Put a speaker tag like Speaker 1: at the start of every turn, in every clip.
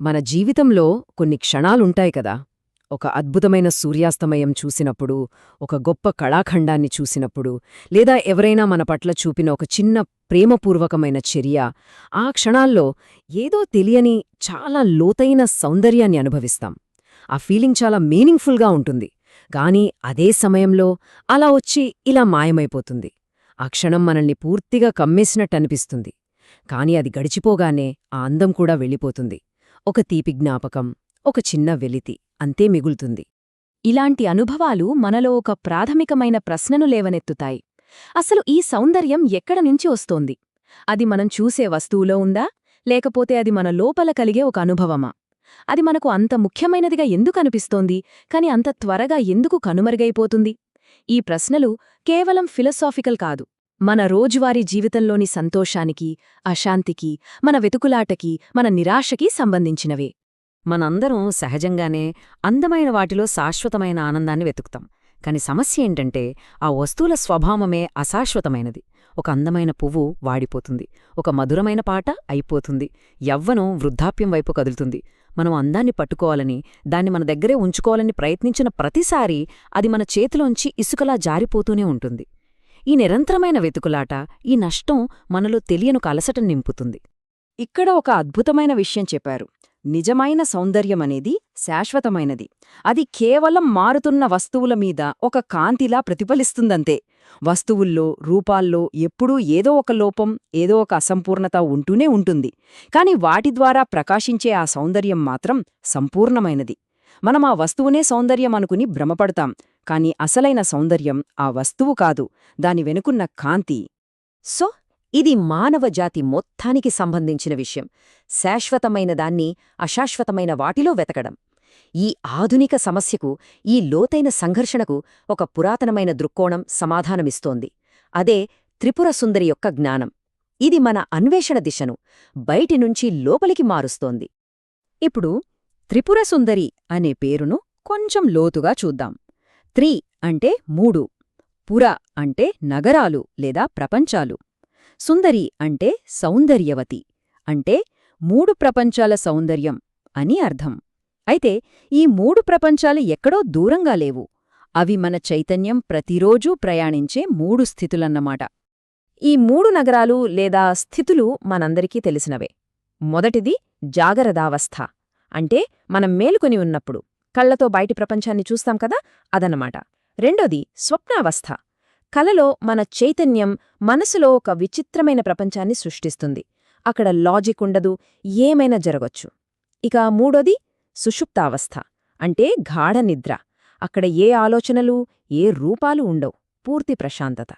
Speaker 1: మన జీవితంలో కొన్ని క్షణాలుంటాయి కదా. ఒక అద్భుతమైన సూర్యాస్తమయం చూసినప్పుడు ఒక గొప్ప కళాఖండాన్ని చూసినప్పుడు లేదా ఎవరైనా మన పట్ల చూపిన ఒక చిన్న ప్రేమపూర్వకమైన చర్య ఆ క్షణాల్లో ఏదో తెలియని చాలా లోతైన సౌందర్యాన్ని అనుభవిస్తాం. ఆ ఫీలింగ్ చాలా మీనింగ్ఫుల్గా ఉంటుంది. గాని అదే సమయంలో అలా వచ్చి ఇలా మాయమైపోతుంది. ఆ క్షణం మనల్ని పూర్తిగా కమ్మేసినట్టనిపిస్తుంది. కాని అది గడిచిపోగానే ఆ అందం కూడా వెళ్ళిపోతుంది. ఒక తీపి జ్ఞాపకం ఒక చిన్న వెలితి అంతే మిగులుతుంది.
Speaker 2: ఇలాంటి అనుభవాలు మనలో ఒక ప్రాథమికమైన ప్రశ్నను లేవనెత్తుతాయి. అసలు ఈ సౌందర్యం ఎక్కడ నుంచి వస్తోంది? అది మనం చూసే వస్తువులో ఉందా? లేకపోతే అది మన లోపల కలిగే ఒక అనుభవమా? అది మనకు అంత ముఖ్యమైనదిగా ఎందుకు అనిపిస్తోంది? కాని అంత త్వరగా ఎందుకు కనుమరుగైపోతుంది? ఈ ప్రశ్నలు కేవలం ఫిలసాఫికల్ కాదు. మన రోజువారీ జీవితంలోని సంతోషానికి అశాంతికి మన వెతుకులాటకి మన నిరాశకి సంబంధించినవే.
Speaker 1: మనందరం సహజంగానే అందమైన వాటిలో శాశ్వతమైన ఆనందాన్ని వెతుకుతాం. కాని సమస్య ఏంటంటే ఆ వస్తువుల స్వభావమే అశాశ్వతమైనది. ఒక అందమైన పువ్వు వాడిపోతుంది. ఒక మధురమైన పాట అయిపోతుంది. యవ్వనం వృద్ధాప్యం వైపు కదులుతుంది. మనం అందాన్ని పట్టుకోవాలని దాన్ని మన దగ్గరే ఉంచుకోవాలని ప్రయత్నించిన ప్రతిసారీ అది మన చేతిలోంచి ఇసుకలా జారిపోతూనే ఉంటుంది. ఈ నిరంతరమైన వెతుకులాట ఈ నష్టం మనలో తెలియను కలసట నింపుతుంది.
Speaker 2: ఇక్కడ ఒక అద్భుతమైన విషయం చెప్పారు. నిజమైన సౌందర్యమనేది శాశ్వతమైనది. అది కేవలం మారుతున్న వస్తువుల మీద ఒక కాంతిలా ప్రతిఫలిస్తుందంతే. వస్తువుల్లో రూపాల్లో ఎప్పుడూ ఏదో ఒక లోపం ఏదో ఒక అసంపూర్ణత ఉంటూనే ఉంటుంది. కాని వాటి ద్వారా ప్రకాశించే ఆ సౌందర్యం మాత్రం సంపూర్ణమైనది. మనం ఆ వస్తువునే సౌందర్యం అనుకుని భ్రమపడతాం. కాని అసలైన సౌందర్యం ఆ వస్తువు కాదు. దాని వెనుకున్న కాంతి.
Speaker 1: సో ఇది మానవ జాతి మొత్తానికి సంబంధించిన విషయం. శాశ్వతమైన దాన్ని అశాశ్వతమైన వాటిలో వెతకడం. ఈ ఆధునిక సమస్యకు ఈ లోతైన సంఘర్షణకు ఒక పురాతనమైన దృక్కోణం సమాధానమిస్తోంది. అదే త్రిపుర సుందరి యొక్క జ్ఞానం. ఇది మన అన్వేషణ దిశను బయటి నుంచి లోపలికి మారుస్తోంది. ఇప్పుడు త్రిపుర సుందరి అనే పేరును కొంచెం లోతుగా చూద్దాం. త్రి అంటే మూడు పుర అంటే నగరాలు లేదా ప్రపంచాలు. సుందరి అంటే సౌందర్యవతి అంటే మూడు ప్రపంచాల సౌందర్యం అని అర్థం. అయితే ఈ మూడు ప్రపంచాలు ఎక్కడో దూరంగా లేవు. అవి మన చైతన్యం ప్రతిరోజూ ప్రయాణించే మూడు స్థితులన్నమాట. ఈ మూడు నగరాలు లేదా స్థితులు మనందరికీ తెలిసినవే. మొదటిది జాగరదావస్థ. అంటే మనం మేలుకొని ఉన్నప్పుడు. కళ్ళతో బయటి ప్రపంచాన్ని చూస్తాం కదా? అదనమాట రెండోది స్వప్నావస్థ. కలలో మన చైతన్యం మనసులో ఒక విచిత్రమైన ప్రపంచాన్ని సృష్టిస్తుంది. అక్కడ లాజిక్ ఉండదు ఏమైనా జరగొచ్చు. ఇక మూడోది సుషుప్తావస్థ అంటే గాఢ నిద్ర. అక్కడ ఏ ఆలోచనలు ఏ రూపాలు ఉండవు. పూర్తి ప్రశాంతత.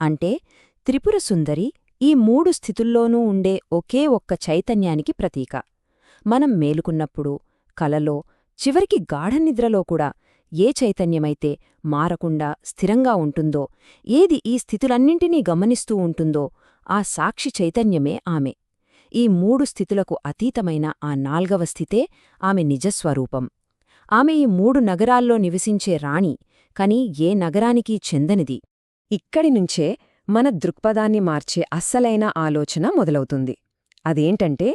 Speaker 1: అంటే త్రిపుర సుందరి ఈ మూడు స్థితుల్లోనూ ఉండే ఒకే ఒక్క చైతన్యానికి ప్రతీక. మనం మేలుకున్నప్పుడు కలలో చివరికి గాఢనిద్రలో కూడా ఏ చైతన్యమైతే మారకుండా స్థిరంగా ఉంటుందో ఏది ఈ స్థితులన్నింటినీ గమనిస్తూ ఉంటుందో ఆ సాక్షి చైతన్యమే ఆమె. ఈ మూడు స్థితులకు అతీతమైన ఆ నాల్గవ స్థితే ఆమె నిజస్వరూపం. ఆమె ఈ మూడు నగరాల్లో నివసించే రాణి కని ఏ నగరానికీ చెందనిది. ఇక్కడినుంచే మన దృక్పథాన్ని మార్చే అస్సలైన ఆలోచన మొదలవుతుంది. అదేంటంటే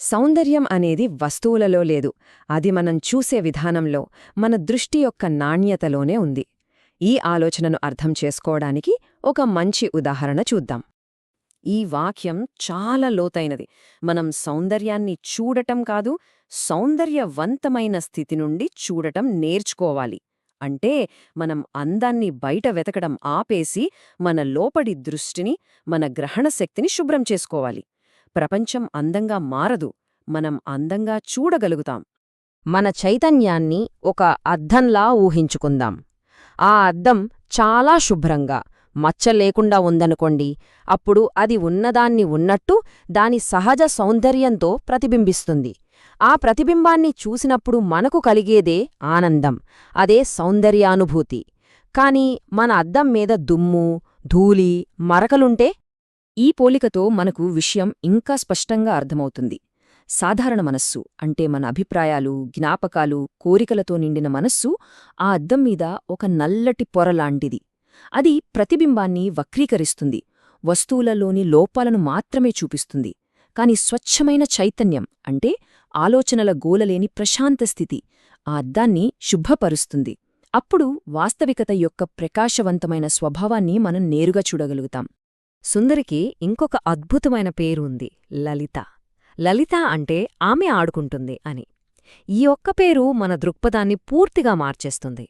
Speaker 1: సౌందర్యం అనేది వస్తువులలో లేదు. అది మనం చూసే విధానంలో మన దృష్టి యొక్క నాణ్యతలోనే ఉంది. ఈ ఆలోచనను అర్థం చేసుకోవడానికి ఒక మంచి ఉదాహరణ చూద్దాం. ఈ వాక్యం చాలా లోతైనది. మనం సౌందర్యాన్ని చూడటం కాదు సౌందర్యవంతమైన స్థితి నుండి చూడటం నేర్చుకోవాలి. అంటే మనం అందాన్ని బయట వెతకడం ఆపేసి మన లోపడి దృష్టిని మన గ్రహణ శక్తిని శుభ్రం చేసుకోవాలి. ప్రపంచం అందంగా మారదు. మనం అందంగా చూడగలుగుతాం. మన చైతన్యాన్ని ఒక అద్దంలా ఊహించుకుందాం. ఆ అద్దం చాలా శుభ్రంగా మచ్చ లేకుండా ఉందనుకోండి అప్పుడు అది ఉన్నదాన్ని ఉన్నట్టు దాని సహజ సౌందర్యంతో ప్రతిబింబిస్తుంది. ఆ ప్రతిబింబాన్ని చూసినప్పుడు మనకు కలిగేదే ఆనందం అదే సౌందర్యానుభూతి. కాని మన అద్దం మీద దుమ్ము ధూళి మరకలుంటే ఈ పోలికతో మనకు విషయం ఇంకా స్పష్టంగా అర్థమవుతుంది. సాధారణ మనస్సు అంటే మన అభిప్రాయాలు జ్ఞాపకాలు కోరికలతో నిండిన మనస్సు ఆ అద్దం మీద ఒక నల్లటి పొరలాంటిది అది ప్రతిబింబాన్ని వక్రీకరిస్తుంది వస్తువులలోని లోపాలను మాత్రమే చూపిస్తుంది.
Speaker 2: కాని స్వచ్ఛమైన చైతన్యం అంటే ఆలోచనల గోలలేని ప్రశాంత స్థితి ఆ అద్దాన్ని శుభ్రపరుస్తుంది. అప్పుడు వాస్తవికత యొక్క ప్రకాశవంతమైన స్వభావాన్ని మనం నేరుగా చూడగలుగుతాం. సుందరికి ఇంకొక అద్భుతమైన పేరు ఉంది లలిత. లలిత అంటే ఆమె ఆడుకుంటుంది అని. ఈ ఒక్క పేరు మన దృక్పథాన్ని పూర్తిగా మార్చేస్తుంది.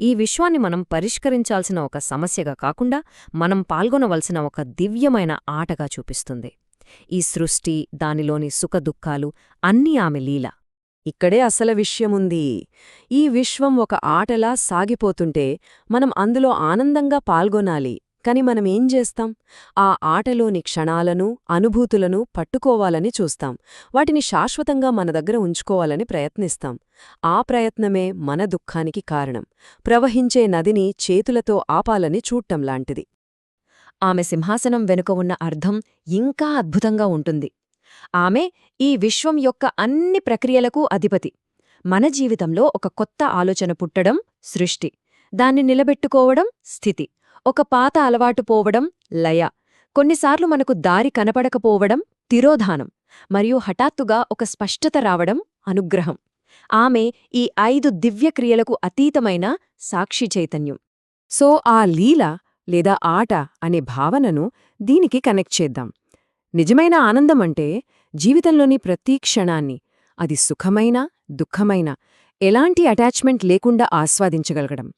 Speaker 2: ఈ విశ్వాన్ని మనం పరిష్కరించాల్సిన ఒక సమస్యగా కాకుండా మనం పాల్గొనవలసిన ఒక దివ్యమైన ఆటగా చూపిస్తుంది. ఈ సృష్టి దానిలోని సుఖదుఖాలు అన్నీ ఆమె లీల.
Speaker 1: ఇక్కడే అసల విషయముంది. ఈ విశ్వం ఒక ఆటలా సాగిపోతుంటే మనం అందులో ఆనందంగా పాల్గొనాలి. కాని మనమేం చేస్తాం? ఆ ఆటలోని క్షణాలను అనుభూతులను పట్టుకోవాలని చూస్తాం. వాటిని శాశ్వతంగా మన దగ్గర ఉంచుకోవాలని ప్రయత్నిస్తాం. ఆ ప్రయత్నమే మన దుఃఖానికి కారణం. ప్రవహించే నదిని చేతులతో ఆపాలని చూడటం లాంటిది.
Speaker 2: ఆమె సింహాసనం వెనుక ఉన్న అర్థం ఇంకా అద్భుతంగా ఉంటుంది. ఆమె ఈ విశ్వం యొక్క అన్ని ప్రక్రియలకు అధిపతి. మన జీవితంలో ఒక కొత్త ఆలోచన పుట్టడం సృష్టి. దాన్ని నిలబెట్టుకోవడం స్థితి. ఒక పాత అలవాటు పోవడం లయ. కొన్నిసార్లు మనకు దారి కనపడకపోవడం తిరోధానం మరియు హఠాత్తుగా ఒక స్పష్టత రావడం అనుగ్రహం. ఆమె ఈ ఐదు దివ్యక్రియలకు అతీతమైన సాక్షి చైతన్యం.
Speaker 1: సో ఆ లీల లేదా ఆట అనే భావనను దీనికి కనెక్ట్ చేద్దాం. నిజమైన ఆనందమంటే జీవితంలోని ప్రతి క్షణాన్ని అది సుఖమైన దుఃఖమైన ఎలాంటి అటాచ్మెంట్ లేకుండా ఆస్వాదించగలగడం.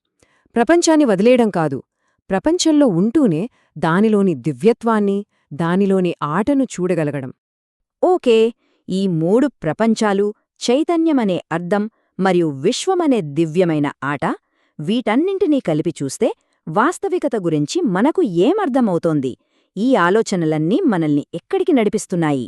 Speaker 1: ప్రపంచాన్ని వదిలేయడం కాదు ప్రపంచంలో ఉంటూనే దానిలోని దివ్యత్వాన్ని దానిలోని ఆటను చూడగలగడం.
Speaker 2: ఓకే ఈ మూడు ప్రపంచాలు చైతన్యమనే అర్థం మరియు విశ్వమనే దివ్యమైన ఆట వీటన్నింటినీ కలిపి చూస్తే వాస్తవికత గురించి మనకు ఏమర్థమవుతోంది? ఈ ఆలోచనలన్నీ మనల్ని ఎక్కడికి నడిపిస్తున్నాయి?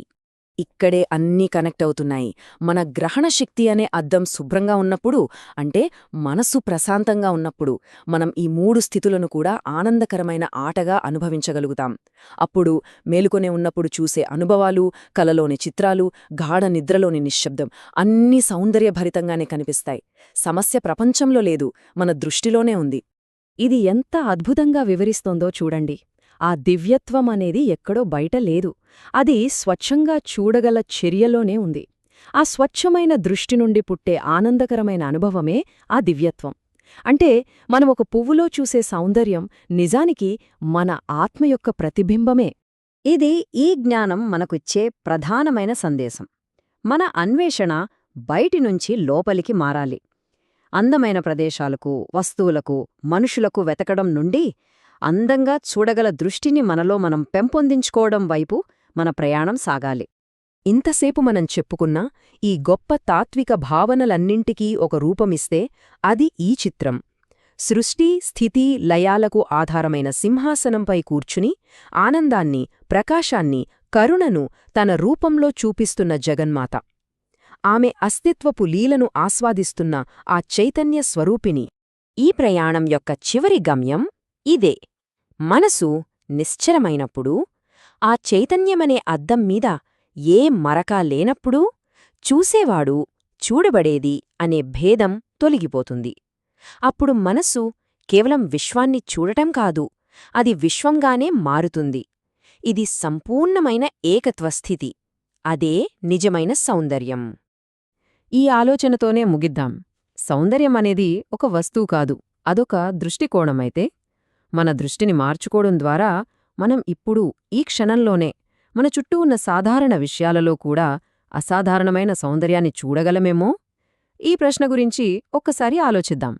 Speaker 1: ఇక్కడే అన్నీ కనెక్ట్ అవుతున్నాయి మన గ్రహణ శక్తి అనే అద్దం శుభ్రంగా ఉన్నప్పుడు అంటే మనసు ప్రశాంతంగా ఉన్నప్పుడు మనం ఈ మూడు స్థితులను కూడా ఆనందకరమైన ఆటగా అనుభవించగలుగుతాం. అప్పుడు మేలుకొనే ఉన్నప్పుడు చూసే అనుభవాలు కలలోని చిత్రాలు గాఢ నిద్రలోని నిశ్శబ్దం అన్నీ సౌందర్యభరితంగానే కనిపిస్తాయి. సమస్య ప్రపంచంలో లేదు మన దృష్టిలోనే ఉంది.
Speaker 2: ఇది ఎంత అద్భుతంగా వివరిస్తోందో చూడండి. ఆ దివ్యత్వం అనేది ఎక్కడో బయట లేదు. అది స్వచ్ఛంగా చూడగల చర్యలోనే ఉంది. ఆ స్వచ్ఛమైన దృష్టి నుండి పుట్టే ఆనందకరమైన అనుభవమే ఆ దివ్యత్వం. అంటే మనం ఒక పువ్వులో చూసే సౌందర్యం నిజానికి మన ఆత్మ యొక్క ప్రతిబింబమే. ఇది ఈ జ్ఞానం మనకిచ్చే ప్రధానమైన సందేశం. మన అన్వేషణ బయటినుంచి లోపలికి మారాలి. అందమైన ప్రదేశాలకు వస్తువులకు మనుషులకు వెతకడం నుండి అందంగా చూడగల దృష్టిని మనలో మనం పెంపొందించుకోవడం వైపు మన ప్రయాణం సాగాలి. ఇంతసేపు మనం చెప్పుకున్న ఈ గొప్ప తాత్విక భావనలన్నింటికీ ఒక రూపమిస్తే అది ఈ చిత్రం. సృష్టి స్థితి లయాలకు ఆధారమైన సింహాసనంపై కూర్చుని ఆనందాన్ని ప్రకాశాన్ని కరుణను తన రూపంలో చూపిస్తున్న జగన్మాత. ఆమె అస్తిత్వపు లీలను ఆస్వాదిస్తున్న ఆ చైతన్య స్వరూపిణి. ఈ ప్రయాణం యొక్క చివరి గమ్యం ఇదే. మనసు నిశ్చలమైనప్పుడు ఆ చైతన్యమనే అద్దం మీద ఏ మరకా లేనప్పుడు చూసేవాడు చూడబడేది అనే భేదం తొలగిపోతుంది. అప్పుడు మనస్సు కేవలం విశ్వాన్ని చూడటం కాదు అది విశ్వంగానే మారుతుంది. ఇది సంపూర్ణమైన ఏకత్వస్థితి అదే నిజమైన సౌందర్యం. ఈ ఆలోచనతోనే ముగిద్దాం. సౌందర్యం అనేది ఒక వస్తువు కాదు అదొక దృష్టికోణమైతే మన దృష్టిని మార్చుకోవడం ద్వారా మనం ఇప్పుడు ఈ క్షణంలోనే మన చుట్టూ ఉన్న సాధారణ విషయాలలో కూడా అసాధారణమైన సౌందర్యాన్ని చూడగలమేమో? ఈ ప్రశ్న గురించి ఒక్కసారి ఆలోచిద్దాం.